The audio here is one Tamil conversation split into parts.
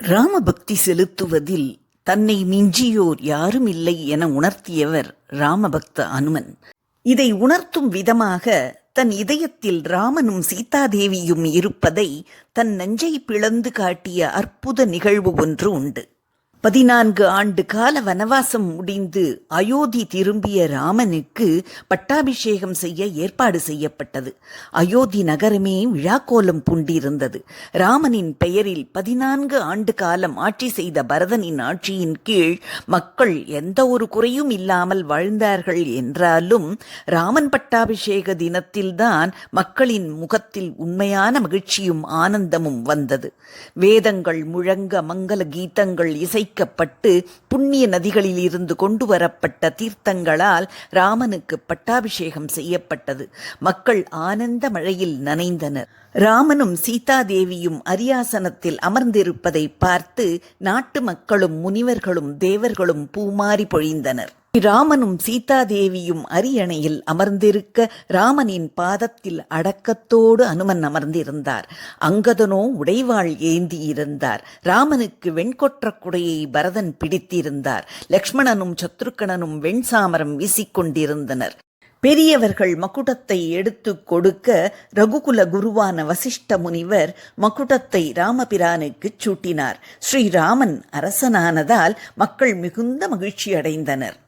ராமபக்தி செலுத்துவதில் தன்னை மிஞ்சியோர் யாரும் இல்லை என உணர்த்தியவர் ராமபக்த அனுமன். இதை உணர்த்தும் விதமாக தன் இதயத்தில் ராமனும் சீதாதேவியும் இருப்பதை தன் நெஞ்சை பிளந்து காட்டிய அற்புத நிகழ்வு ஒன்று உண்டு. பதினான்கு ஆண்டு கால வனவாசம் முடிந்து அயோத்தி திரும்பிய ராமனுக்கு பட்டாபிஷேகம் செய்ய ஏற்பாடு செய்யப்பட்டது. அயோத்தி நகரமே விழாக்கோலம் பூண்டிருந்தது. ராமனின் பெயரில் பதினான்கு ஆண்டு காலம் ஆட்சி செய்த பரதனின் ஆட்சியின் கீழ் மக்கள் எந்த ஒரு குறையும் இல்லாமல் வாழ்ந்தார்கள் என்றாலும் ராமன் பட்டாபிஷேக தினத்தில்தான் மக்களின் முகத்தில் உண்மையான மகிழ்ச்சியும் ஆனந்தமும் வந்தது. வேதங்கள் முழங்க மங்கள கீதங்கள் இசை இசைக்கப்பட்டு புண்ணிய நதிகளில் இருந்து கொண்டு வரப்பட்ட தீர்த்தங்களால் ராமனுக்கு பட்டாபிஷேகம் செய்யப்பட்டது. மக்கள் ஆனந்த மழையில் நனைந்தனர். ராமனும் சீதாதேவியும் அரியாசனத்தில் அமர்ந்திருப்பதை பார்த்து நாட்டு மக்களும் முனிவர்களும் தேவர்களும் பூமாரி பொழிந்தனர். ராமனும் சீதாதேவியும் அரியணையில் அமர்ந்திருக்க ராமனின் பாதத்தில் அடக்கத்தோடு அனுமன் அமர்ந்திருந்தார். அங்கதனோ உடைவாள் ஏந்தியிருந்தார். ராமனுக்கு வெண்கொற்ற குடையை பரதன் பிடித்திருந்தார். லக்ஷ்மணனும் சத்ருக்கணனும் வெண்சாமரம் வீசிக்கொண்டிருந்தனர். பெரியவர்கள் மகுடத்தை எடுத்து கொடுக்க ரகுகுல குருவான வசிஷ்ட முனிவர் மகுடத்தை ராமபிரானுக்குச் சூட்டினார். ஸ்ரீராமன் அரசனானதால் மக்கள் மிகுந்த மகிழ்ச்சி அடைந்தனர்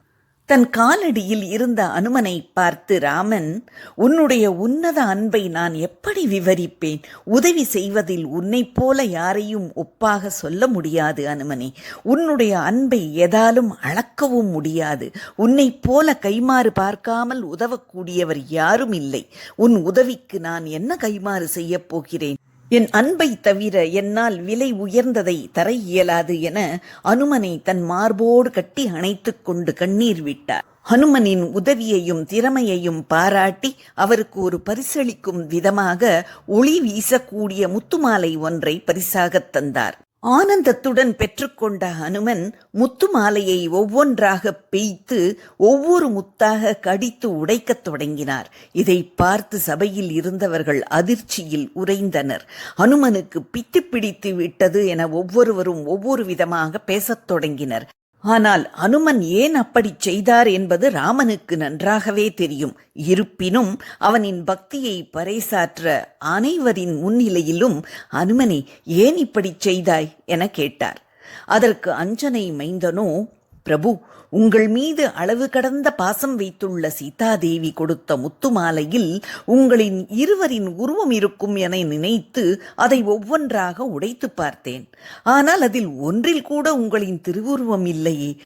தன் காலடியில் இருந்த அனுமனை பார்த்து ராமன் உன்னுடைய உன்னத அன்பை நான் எப்படி விவரிப்பேன்? உதவி செய்வதில் உன்னைப் போல யாரையும் ஒப்பாக சொல்ல முடியாது அனுமனே. உன்னுடைய அன்பை எதாலும் அளக்கவும் முடியாது. உன்னைப் போல கைமாறு பார்க்காமல் உதவக்கூடியவர் யாரும் இல்லை. உன் உதவிக்கு நான் என்ன கைமாறு செய்யப் போகிறேன்? என் அன்பை தவிர என்னால் விலை உயர்ந்ததை தர இயலாது என அனுமனை தன் மார்போடு கட்டி அணைத்துக் கொண்டு கண்ணீர் விட்டார். ஹனுமனின் உதவியையும் திறமையையும் பாராட்டி அவருக்கு ஒரு பரிசளிக்கும் விதமாக ஒளி வீசக்கூடிய முத்துமாலை ஒன்றை பரிசாகத் தந்தார். ஆனந்தத்துடன் பெற்றுக்கொண்ட ஹனுமன் முத்து மாலையை ஒவ்வொன்றாக பெய்த்து ஒவ்வொரு முத்தாக கடித்து உடைக்கத் தொடங்கினார். இதை பார்த்து சபையில் இருந்தவர்கள் அதிர்ச்சியில் உறைந்தனர். ஹனுமனுக்கு பித்து பிடித்து விட்டது என ஒவ்வொருவரும் ஒவ்வொரு விதமாக பேசத் தொடங்கினர். ஆனால் அனுமன் ஏன் அப்படிச் செய்தார் என்பது ராமனுக்கு நன்றாகவே தெரியும். இருப்பினும் அவனின் பக்தியை பறைசாற்ற அனைவரின் முன்னிலையிலும் அனுமனை ஏன் இப்படிச் செய்தாய்? என கேட்டார். அதற்கு அஞ்சனை மைந்தனோ பிரபு உங்கள் மீது அளவு கடந்த பாசம் வைத்துள்ள சீதாதேவி கொடுத்த முத்துமாலையில் உங்களின் இருவரின் உருவம் இருக்கும் என நினைத்து அதை ஒவ்வொன்றாக உடைத்து பார்த்தேன். ஆனால் அதில் ஒன்றில் கூட உங்களின் திருவுருவம் இல்லையே.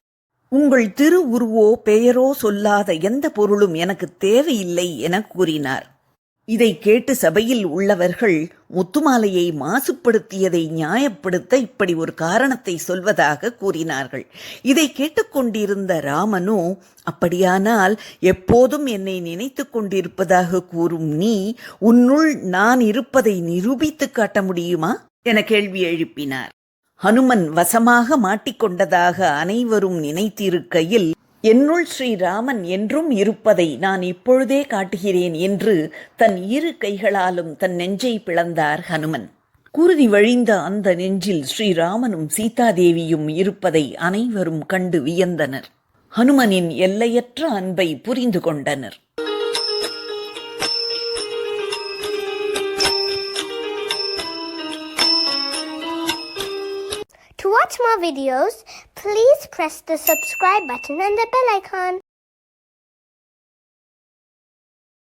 உங்கள் திருவுருவோ பெயரோ சொல்லாத எந்த பொருளும் எனக்கு தேவையில்லை என கூறினார். இதை கேட்டு சபையில் உள்ளவர்கள் முத்துமாலையை மாசுபடுத்தியதை நியாயப்படுத்த இப்படி ஒரு காரணத்தை சொல்வதாக கூறினார்கள். இதை கேட்டுக்கொண்டிருந்த ராமனோ அப்படியானால் எப்போதும் என்னை நினைத்து கொண்டிருப்பதாக கூறும் நீ உன்னுள் நான் இருப்பதை நிரூபித்து காட்ட முடியுமா? என கேள்வி எழுப்பினார். ஹனுமன் வசமாக மாட்டிக்கொண்டதாக அனைவரும் நினைத்திருக்கையில் என்னுள் ஸ்ரீராமன் என்றும் இருப்பதை நான் இப்பொழுதே காட்டுகிறேன் என்று தன் இரு கைகளாலும் தன் நெஞ்சை பிளந்தார் ஹனுமன். குருதி வழிந்த அந்த நெஞ்சில் ஸ்ரீராமனும் சீதாதேவியும் இருப்பதை அனைவரும் கண்டு வியந்தனர். ஹனுமனின் எல்லையற்ற அன்பை புரிந்து கொண்டனர். More videos, please press the subscribe button and the bell icon.